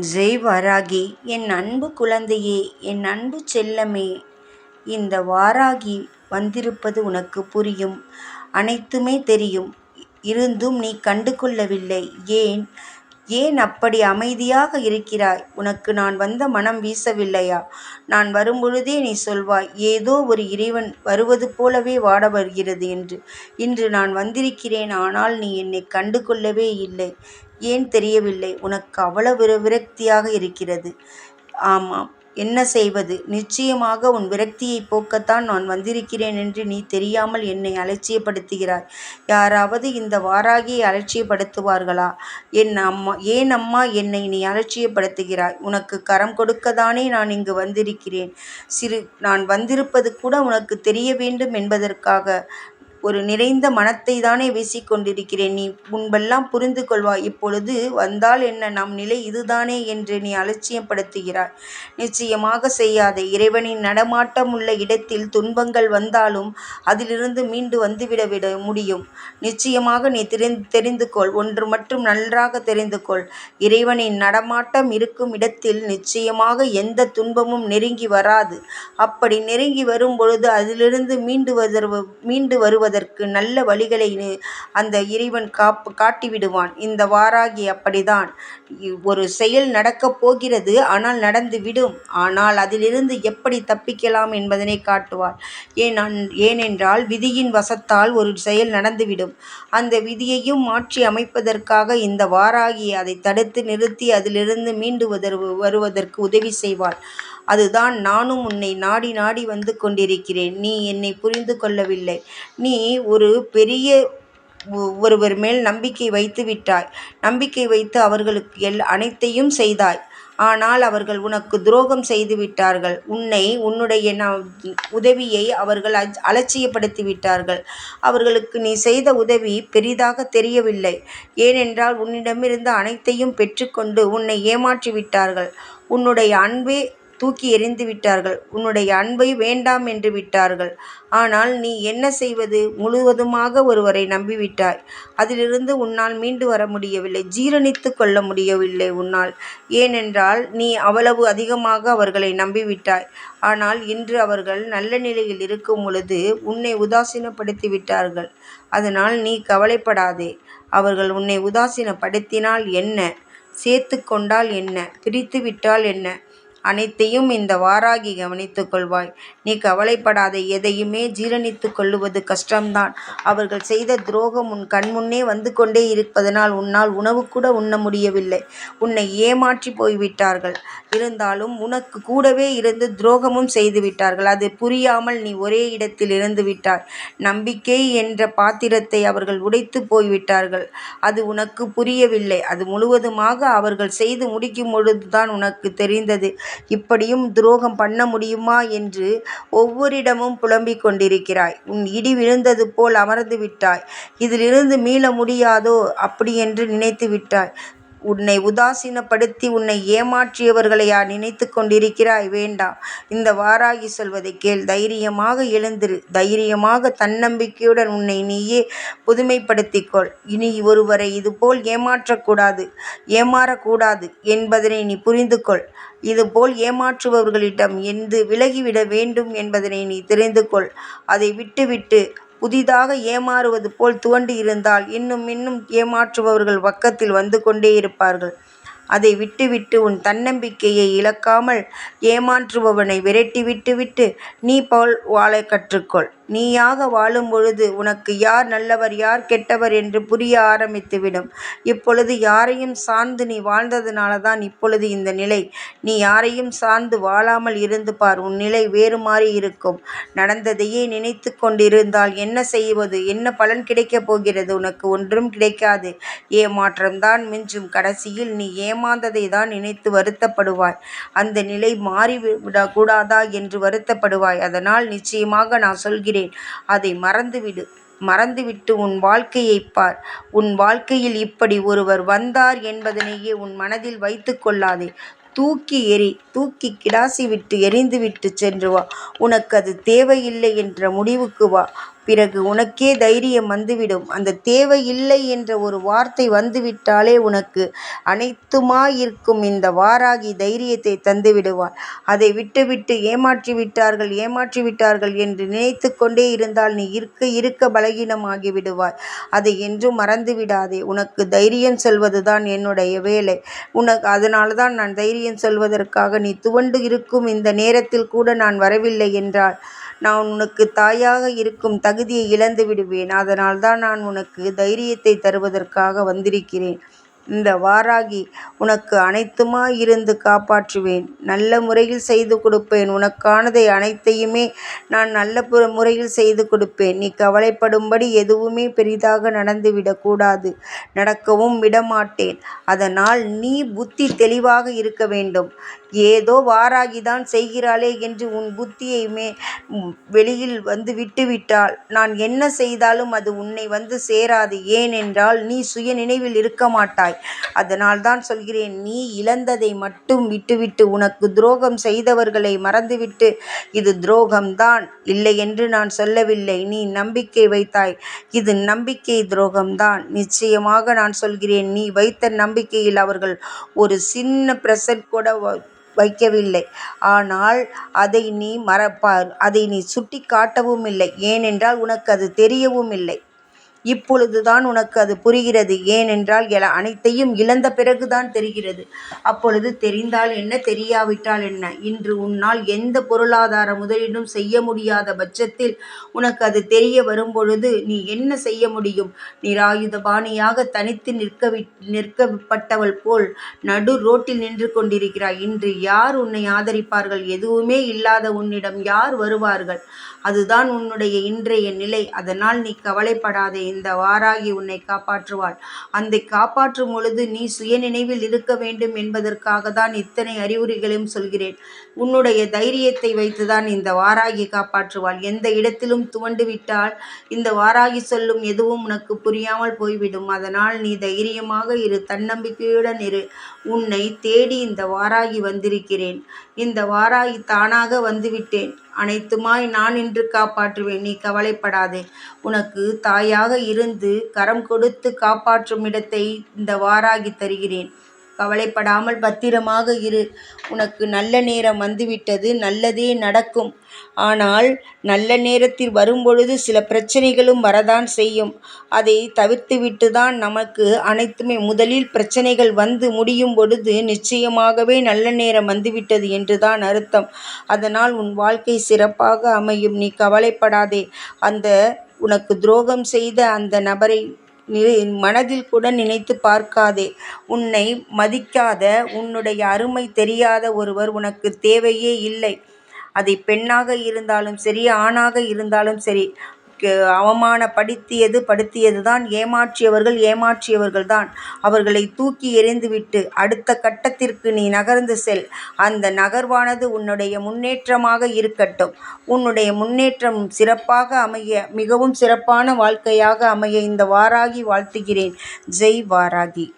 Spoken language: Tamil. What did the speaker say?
ஜெய் வாராகி என் அன்பு குழந்தையே என் அன்பு செல்லமே. இந்த வாராகி வந்திருப்பது உனக்கு புரியும் அனைத்துமே தெரியும். இருந்தும் நீ கண்டு கொள்ளவில்லை ஏன்? ஏன் அப்படி அமைதியாக இருக்கிறாய்? உனக்கு நான் வந்த மனம் வீசவில்லையா? நான் வரும்பொழுதே நீ சொல்வாய் ஏதோ ஒரு இறைவன் வருவது போலவே வாட வருகிறது என்று. இன்று நான் வந்திருக்கிறேன் ஆனால் நீ என்னை கண்டு கொள்ளவே இல்லை. ஏன் தெரியவில்லை? உனக்கு அவ்வளவு விரக்தியாக இருக்கிறது. ஆமாம். என்ன செய்வது? நிச்சயமாக உன் விரக்தியை போக்கத்தான் நான் வந்திருக்கிறேன் என்று நீ தெரியாமல் என்னை அலட்சியப்படுத்துகிறாய். யாராவது இந்த வாராகியை அலட்சியப்படுத்துவார்களா? என் அம்மா ஏன் அம்மா என்னை நீ அலட்சியப்படுத்துகிறாய்? உனக்கு கரம் கொடுக்கத்தானே நான் இங்கு வந்திருக்கிறேன். சிறு நான் வந்திருப்பது கூட உனக்கு தெரிய வேண்டும் என்பதற்காக ஒரு நிறைந்த மனத்தை தானே வீசிக்கொண்டிருக்கிறேன். நீ முன்பெல்லாம் புரிந்து கொள்வாய். இப்பொழுது வந்தால் என்ன? நம் நிலை இதுதானே என்று நீ அலட்சியப்படுத்துகிறாய். நிச்சயமாக செய்யாதே. இறைவனின் நடமாட்டம் உள்ள இடத்தில் துன்பங்கள் வந்தாலும் அதிலிருந்து மீண்டு வந்துவிட விட முடியும். நிச்சயமாக நீ தெரிந்து தெரிந்து கொள் ஒன்று மட்டும் நன்றாக தெரிந்து கொள் இறைவனின் நடமாட்டம் இருக்கும் இடத்தில் நிச்சயமாக எந்த துன்பமும் நெருங்கி வராது. அப்படி நெருங்கி வரும் பொழுது அதிலிருந்து மீண்டு வருவ மீண்டு வருவது போவதற்கு நல்ல வழிகளை அந்த இறைவன் காப்பு காட்டிவிடுவான். இந்த வாராகி அப்படிதான். ஒரு செயல் நடக்கப் போகிறது ஆனால் நடந்து விடும். ஆனால் அதிலிருந்து எப்படி தப்பிக்கலாம் என்பதனை காட்டுவார். ஏன் ஏனென்றால் விதியின் வசத்தால் ஒரு செயல் நடந்துவிடும் அந்த விதியையும் மாற்றி அமைப்பதற்காக இந்த வாராகி அதை தடுத்து நிறுத்தி அதிலிருந்து மீண்டு வருவதற்கு உதவி செய்வாள் அதுதான் நானும் உன்னை நாடி நாடி வந்து கொண்டிருக்கிறேன். நீ என்னை புரிந்து கொள்ளவில்லை. நீ ஒரு பெரிய ஒருவர் மேல் நம்பிக்கை வைத்து விட்டாய். நம்பிக்கை வைத்து அவர்களுக்கு எல் அனைத்தையும் செய்தாய். ஆனால் அவர்கள் உனக்கு துரோகம் செய்து விட்டார்கள். உன்னை உன்னுடைய ந உதவியை அவர்கள் அஜ் அலட்சியப்படுத்தி விட்டார்கள். அவர்களுக்கு நீ செய்த உதவி பெரிதாக தெரியவில்லை. ஏனென்றால் உன்னிடமிருந்து அனைத்தையும் பெற்றுக்கொண்டு உன்னை ஏமாற்றி விட்டார்கள். உன்னுடைய அன்பே தூக்கி எறிந்து விட்டார்கள். உன்னுடைய அன்பை வேண்டாம் என்று விட்டார்கள். ஆனால் நீ என்ன செய்வது? முழுவதுமாக ஒருவரை நம்பிவிட்டாய். அதிலிருந்து உன்னால் மீண்டு வர முடியவில்லை. ஜீரணித்து கொள்ள முடியவில்லை உன்னால். ஏனென்றால் நீ அவ்வளவு அதிகமாக அவர்களை நம்பிவிட்டாய். ஆனால் இன்று அவர்கள் நல்ல நிலையில் இருக்கும் பொழுது உன்னை உதாசீனப்படுத்தி விட்டார்கள். அதனால் நீ கவலைப்படாதே. அவர்கள் உன்னை உதாசீனப்படுத்தினால் என்ன? சேர்த்து கொண்டால் என்ன? பிரித்து விட்டால் என்ன? அனைத்தையும் இந்த வாராகி கவனித்துக் கொள்வாய். நீ கவலைப்படாதே எதையுமே ஜீரணித்து கொள்ளுவது கஷ்டம்தான். அவர்கள் செய்த துரோகம் உன் கண்முன்னே வந்து கொண்டே இருப்பதனால் உன்னால் உணவு கூட உண்ண முடியவில்லை. உன்னை ஏமாற்றி போய்விட்டார்கள். இருந்தாலும் உனக்கு கூடவே இருந்து துரோகமும் செய்து விட்டார்கள். அது புரியாமல் நீ ஒரே இடத்தில் இருந்து விட்டாய். நம்பிக்கை என்ற பாத்திரத்தை அவர்கள் உடைத்து போய்விட்டார்கள். அது உனக்கு புரியவில்லை. அது முழுவதுமாக அவர்கள் செய்து முடிக்கும் பொழுதுதான் உனக்கு தெரிந்தது. இப்படியும் துரோகம் பண்ண முடியுமா என்று ஒவ்வொரிடமும் புலம்பிக் கொண்டிருக்கிறாய். உன் இடி விழுந்தது போல் அமர்ந்து விட்டாய். இதிலிருந்து மீள முடியாதோ அப்படி என்று நினைத்து விட்டாய். உன்னை உதாசீனப்படுத்தி உன்னை ஏமாற்றியவர்களையா நினைத்து கொண்டிருக்கிறாய்? வேண்டாம். இந்த வாராகி சொல்வதை கேள். தைரியமாக எழுந்திரு. தைரியமாக தன்னம்பிக்கையுடன் உன்னை நீயே புதுமைப்படுத்திக்கொள். இனி ஒருவரை இதுபோல் ஏமாற்றக்கூடாது. ஏமாறக்கூடாது என்பதனை நீ புரிந்து கொள் இதுபோல் ஏமாற்றுபவர்களிடம் எந்து விலகிவிட வேண்டும் என்பதனை நீ தெரிந்து கொள் அதை விட்டுவிட்டு புதிதாக ஏமாறுவது போல் துவண்டு இருந்தால் இன்னும் இன்னும் ஏமாற்றுபவர்கள் பக்கத்தில் வந்து கொண்டே இருப்பார்கள். அதை விட்டுவிட்டு உன் தன்னம்பிக்கையை இழக்காமல் ஏமாற்றுபவனை விரட்டி விட்டுவிட்டு நீ போல் வாழ கற்றுக்கொள். நீயாக வாழும் பொழுது உனக்கு யார் நல்லவர் யார் கெட்டவர் என்று புரிய ஆரம்பித்துவிடும். இப்பொழுது யாரையும் சார்ந்து நீ வாழ்ந்ததுனால தான் இப்பொழுது இந்த நிலை. நீ யாரையும் சார்ந்து வாழாமல் இருந்து பார் உன் நிலை வேறு மாறி இருக்கும். நடந்ததையே நினைத்து கொண்டிருந்தால் என்ன செய்வது? என்ன பலன் கிடைக்கப் போகிறது? உனக்கு ஒன்றும் கிடைக்காது. ஏமாற்றம்தான் மிஞ்சும். கடைசியில் நீ ஏமாந்ததை தான் நினைத்து வருத்தப்படுவாய். அந்த நிலை மாறிவிடக்கூடாதா என்று வருத்தப்படுவாய். அதனால் நிச்சயமாக நான் சொல்கிறேன். சொல்கிறேன். அதை மறந்துவிடு. மறந்துவிட்டு உன் வாழ்க்கையைப் பார். உன் வாழ்க்கையில் இப்படி ஒருவர் வந்தார் என்பதனையே உன் மனதில் வைத்து கொள்ளாதே. தூக்கி எறி தூக்கி கிடாசி விட்டு எரிந்து விட்டு சென்று வா. உனக்கு அது தேவையில்லை என்ற முடிவுக்கு வா. பிறகு உனக்கே தைரியம் வந்துவிடும். அந்த தேவை இல்லை என்ற ஒரு வார்த்தை வந்துவிட்டாலே உனக்கு அனைத்துமாயிருக்கும் இந்த வாராகி தைரியத்தை தந்துவிடுவாள். அதை விட்டுவிட்டு ஏமாற்றி விட்டார்கள் ஏமாற்றி விட்டார்கள் என்று நினைத்து கொண்டே இருந்தால் நீ இருக்க இருக்க பலகீனமாகி விடுவாய். அதை என்றும் மறந்து விடாதே உனக்கு தைரியம் சொல்வதுதான் என்னுடைய வேலை. உனக்கு அதனால்தான் நான் தைரியம் சொல்வதற்காக நீ துவண்டு இருக்கும் இந்த நேரத்தில் கூட நான் வரவில்லை என்றால் நான் உனக்கு தாயாக இருக்கும் தகுதியை இழந்து விடுவேன். அதனால் தான் நான் உனக்கு தைரியத்தை தருவதற்காக வந்திருக்கிறேன். இந்த வாராகி உனக்கு அனைத்துமாயிருந்து காப்பாற்றுவேன். நல்ல முறையில் செய்து கொடுப்பேன். உனக்கானதை அனைத்தையுமே நான் நல்ல முறையில் செய்து கொடுப்பேன். நீ கவலைப்படும்படி எதுவுமே பெரிதாக நடந்துவிடக்கூடாது நடக்கவும் விடமாட்டேன். அதனால் நீ புத்தி தெளிவாக இருக்க வேண்டும். ஏதோ வாராகிதான் செய்கிறாளே என்று உன் புத்தியை மே வெளியில் வந்து விட்டுவிட்டால் நான் என்ன செய்தாலும் அது உன்னை வந்து சேராது. ஏனென்றால் நீ சுய நினைவில் இருக்க மாட்டாய். அதனால்தான் சொல்கிறேன் நீ இழந்ததை மட்டும் விட்டுவிட்டு உனக்கு துரோகம் செய்தவர்களை மறந்துவிட்டு இது துரோகம்தான் இல்லை என்று நான் சொல்லவில்லை. நீ நம்பிக்கை வைத்தாய். இது நம்பிக்கை துரோகம்தான். நிச்சயமாக நான் சொல்கிறேன் நீ வைத்த நம்பிக்கையில் அவர்கள் ஒரு சின்ன பிரசன்ட் கூட வைக்கவில்லை. ஆனால் அதை நீ மறப்பார். அதை நீ சுட்டி காட்டவும் இல்லை ஏனென்றால் உனக்கு அது தெரியவும் இல்லை இப்பொழுதுதான் உனக்கு அது புரிகிறது. ஏனென்றால் அனைத்தையும் இழந்த பிறகுதான் தெரிகிறது. அப்பொழுது தெரிந்தால் என்ன தெரியாவிட்டால் என்ன? இன்று உன்னால் எந்த பொருளாதார முதலீடும் செய்ய முடியாத பட்சத்தில் உனக்கு அது தெரிய வரும்பொழுது நீ என்ன செய்ய முடியும்? நிராயுதபாணியாக தனித்து நிற்கவி நிற்கப்பட்டவள் போல் நடு ரோட்டில் நின்று கொண்டிருக்கிறாய். இன்று யார் உன்னை ஆதரிப்பார்கள்? எதுவுமே இல்லாத உன்னிடம் யார் வருவார்கள்? அதுதான் உன்னுடைய இன்றைய நிலை. அதனால் நீ கவலைப்படாதே. இந்த வாராகி உன்னை காப்பாற்றுவாள். அந்த காப்பாற்றும் பொழுது நீ சுயநினைவில் இருக்க வேண்டும் என்பதற்காக தான் இத்தனை அறிவுரைகளையும் சொல்கிறேன். உன்னுடைய தைரியத்தை வைத்துதான் இந்த வாராகி காப்பாற்றுவாள். எந்த இடத்திலும் துவண்டு விட்டால் இந்த வாராகி சொல்லும் எதுவும் உனக்கு புரியாமல் போய்விடும். அதனால் நீ தைரியமாக இரு. தன்னம்பிக்கையுடன் இரு. உன்னை தேடி இந்த வாராகி வந்திருக்கிறேன். இந்த வாராகி தானாக வந்துவிட்டேன். அனைத்துமாய் நான் இன்று காப்பாற்றுவேன். நீ கவலைப்படாதே. உனக்கு தாயாக இருந்து கரம் கொடுத்து காப்பாற்றும் இடத்தை இந்த வாராகி தருகிறேன். கவலைப்படாமல் பத்திரமாக இரு. உனக்கு நல்ல நேரம் வந்துவிட்டது. நல்லதே நடக்கும். ஆனால் நல்ல நேரத்தில் வரும்பொழுது சில பிரச்சனைகளும் வரதான் செய்யும். அதை தவிர்த்துவிட்டுதான் நமக்கு அனைத்துமே முதலில் பிரச்சனைகள் வந்து முடியும் பொழுது நிச்சயமாகவே நல்ல நேரம் வந்துவிட்டது என்றுதான் அர்த்தம். அதனால் உன் வாழ்க்கை சிறப்பாக அமையும். நீ கவலைப்படாதே. அந்த உனக்கு துரோகம் செய்த அந்த நபரை மனதில் கூட நினைத்து பார்க்காதே. உன்னை மதிக்காத உன்னுடைய அருமை தெரியாத ஒருவர் உனக்கு தேவையே இல்லை. அதை பெண்ணாக இருந்தாலும் சரி ஆணாக இருந்தாலும் சரி அவமானப்படுத்தியது படுத்தியது தான் ஏமாற்றியவர்கள் ஏமாற்றியவர்கள் தான் அவர்களை தூக்கி எறிந்துவிட்டு அடுத்த கட்டத்திற்கு நீ நகர்ந்து செல். அந்த நகர்வானது உன்னுடைய முன்னேற்றமாக இருக்கட்டும். உன்னுடைய முன்னேற்றம் சிறப்பாக அமைய மிகவும் சிறப்பான வாழ்க்கையாக அமைய இந்த வாராகி வாழ்த்துகிறேன். ஜெய் வாராகி.